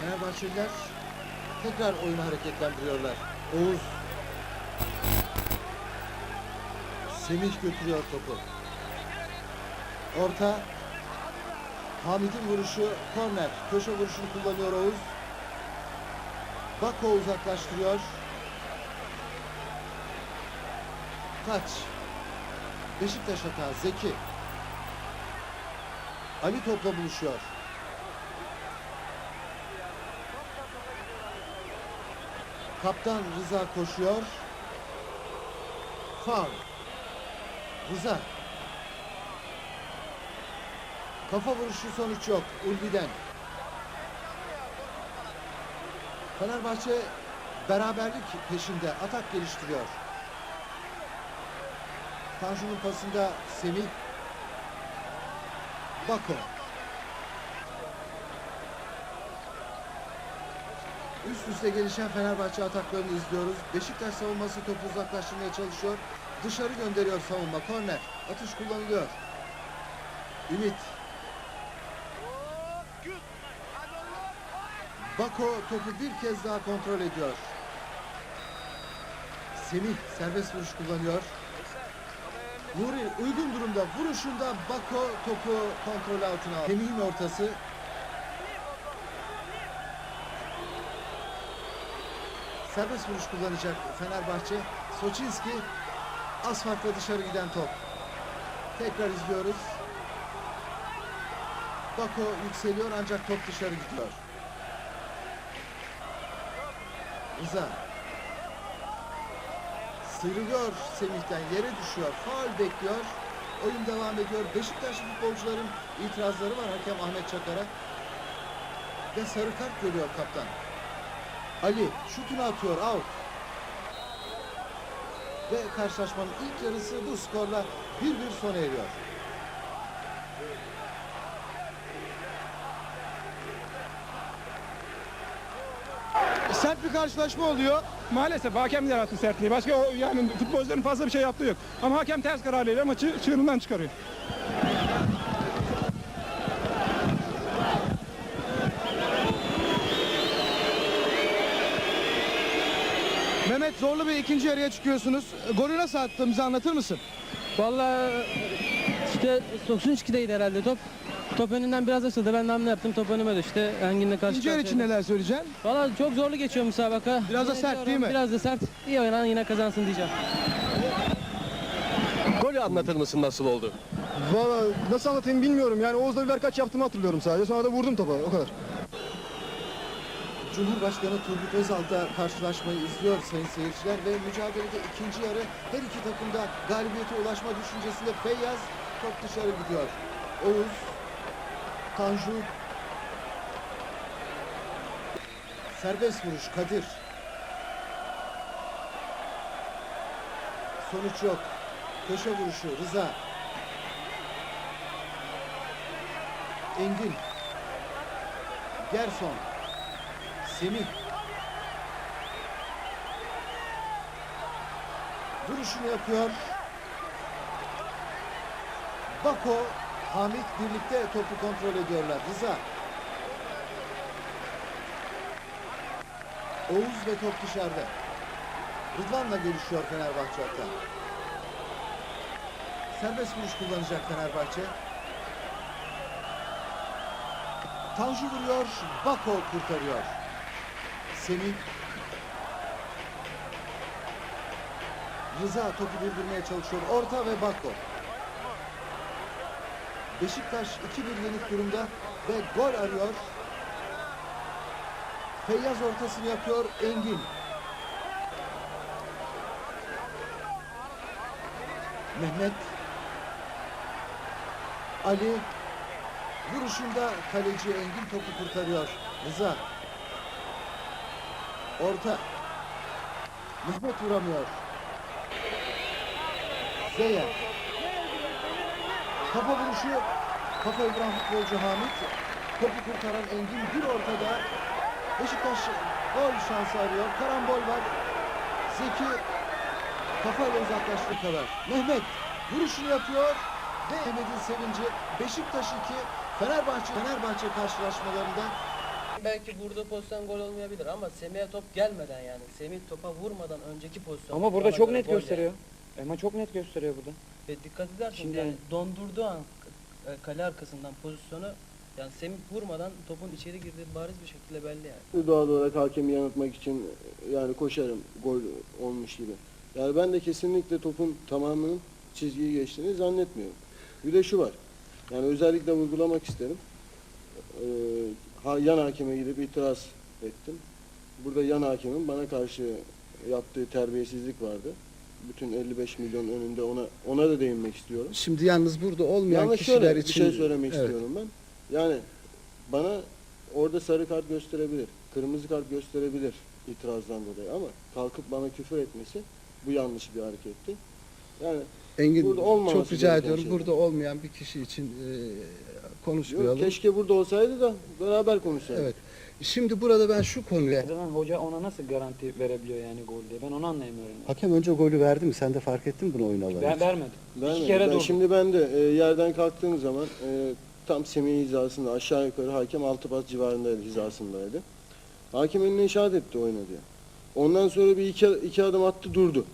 Fenerbahçeliler tekrar oyunu hareketlendiriyorlar. Oğuz Semih götürüyor topu. Orta Hamid'in vuruşu korner. Köşe vuruşunu kullanıyor Oğuz. Bako uzaklaştırıyor. Taç. Beşiktaş hata. Zeki. Ali topla buluşuyor. Kaptan Rıza koşuyor. Faul. Rıza. Kafa vuruşu sonuç yok. Ulvi'den. Fenerbahçe beraberlik peşinde atak geliştiriyor. Tanju'nun pasında Semih. Bako. Üst üste gelişen Fenerbahçe ataklarını izliyoruz. Beşiktaş savunması topu uzaklaştırmaya çalışıyor. Dışarı gönderiyor savunma. Korner. Atış kullanılıyor. Ümit. Bako topu bir kez daha kontrol ediyor. Semih serbest vuruş kullanıyor. Nuri uygun durumda vuruşunda Bako topu kontrol altına aldı. Semih'in ortası. Serbest vuruş kullanacak Fenerbahçe. Soçinski asfaltla dışarı giden top. Tekrar izliyoruz. Bako yükseliyor ancak top dışarı gidiyor. Rıza. Sıyrılıyor Semih'ten yere düşüyor. Faul bekliyor. Oyun devam ediyor. Beşiktaşlı futbolcuların itirazları var hakem Ahmet Çakar'a. Ve sarı kart görüyor kaptan. Ali şutunu atıyor out. Ve karşılaşmanın ilk yarısı bu skorla 1-1 sona eriyor. Sert bir karşılaşma oluyor. Maalesef hakem yarattı sertliği. Başka o, yani futbolcuların fazla bir şey yaptığı yok. Ama hakem ters kararıyla maçı çığırından çıkarıyor. Mehmet zorlu bir ikinci yarıya çıkıyorsunuz. Golü nasıl attın bize anlatır mısın? Vallahi işte 92'deydi herhalde top. Top önünden biraz açıldı. Ben hamle yaptım. Top önüme düştü. Engin'le karşı İkinci yarı için neler söyleyeceksin? Vallahi çok zorlu geçiyor müsabaka. Biraz da sert değil mi? Biraz da sert. İyi oynanan yine kazansın diyeceğim. Golü anlatır mısın nasıl oldu? Valla nasıl anlatayım bilmiyorum. Yani Oğuz'la bir kaç yaptığımı hatırlıyorum sadece. Sonra da vurdum topa o kadar. Cumhurbaşkanı Turgut Özal da karşılaşmayı izliyor sayın seyirciler ve mücadelede ikinci yarı her iki takım da galibiyete ulaşma düşüncesinde Feyyaz top dışarı gidiyor. Oğuz, Tanju, serbest vuruş Kadir. Sonuç yok. Köşe vuruşu Rıza. Engin. Gerson. Semih. Vuruşunu yapıyor. Bako, Hamit birlikte topu kontrol ediyorlar. Rıza. Oğuz ve top dışarıda. Rıdvan'la görüşüyor Fenerbahçe hatta. Serbest vuruş kullanacak Fenerbahçe. Tanju vuruyor, Bako kurtarıyor. Semih Rıza topu durdurmaya çalışıyor. Orta ve Bako. Beşiktaş 2-1 yenik durumda ve gol arıyor. Feyyaz ortasını yapıyor. Engin. Mehmet. Ali. Vuruşunda kaleci Engin topu kurtarıyor. Rıza. Orta. Mehmet vuramıyor. Zeyer. Kafa vuruşu. Kafa vuran futbolcu Hamit. Topu kurtaran Engin bir ortada. Beşiktaş gol şansı arıyor. Karambol var. Zeki kafayla uzaklaştı kadar. Mehmet vuruşunu yapıyor. Ve Mehmet'in sevinci Beşiktaş 2 Fenerbahçe Fenerbahçe karşılaşmalarında Belki burada pozisyon gol olmayabilir ama Semih'e top gelmeden yani Semih topa vurmadan önceki pozisyon. Ama burada çok göre net gol yani. gösteriyor. Ama çok net gösteriyor burada. Ve dikkat ederseniz Şimdi- yani dondurduğu an e, kale arkasından pozisyonu yani Semih vurmadan topun içeri girdiği bariz bir şekilde belli yani. Doğal olarak hakemi yanıltmak için yani koşarım gol olmuş gibi. Yani ben de kesinlikle topun tamamının çizgiyi geçtiğini zannetmiyorum. Bir de şu var. Yani özellikle vurgulamak isterim. Ee, yan hakeme gidip itiraz ettim. Burada yan hakemin bana karşı yaptığı terbiyesizlik vardı. Bütün 55 milyon önünde ona ona da değinmek istiyorum. Şimdi yalnız burada olmayan Yalnız kişiler şöyle için bir şey söylemek Evet. istiyorum ben. Yani bana orada sarı kart gösterebilir, kırmızı kart gösterebilir itirazdan dolayı ama kalkıp bana küfür etmesi bu yanlış bir hareketti. Yani Engin Burada çok rica ediyorum şeyler. burada olmayan bir kişi için e, konuşmayalım. yok, keşke burada olsaydı da beraber konuşsaydık. Evet. Şimdi burada ben şu konuya O zaman hoca ona nasıl garanti verebiliyor yani gol diye? Ben onu anlayamıyorum. Hakem önce golü verdi mi? Sen de fark ettin mi bunu oyun alanında? Ben vermedim. Ben, İki kere ben şimdi ben de e, yerden kalktığım zaman e, tam Semih hizasında aşağı yukarı hakem altı pas civarındaydı hizasındaydı. Hakem eline işaret etti oyna diye. Ondan sonra bir iki, iki adım attı durdu.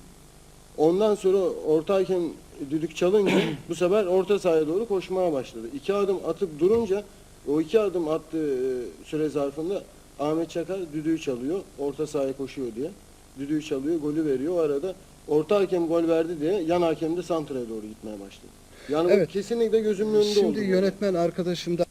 Ondan sonra orta hakem düdük çalınca bu sefer orta sahaya doğru koşmaya başladı. İki adım atıp durunca o iki adım attığı e, süre zarfında Ahmet Çakar düdüğü çalıyor. Orta sahaya koşuyor diye. Düdüğü çalıyor, golü veriyor. O arada orta hakem gol verdi diye yan hakem de santraya doğru gitmeye başladı. Yani Evet. bu kesinlikle gözümün önünde oldu. şimdi yönetmen arkadaşım da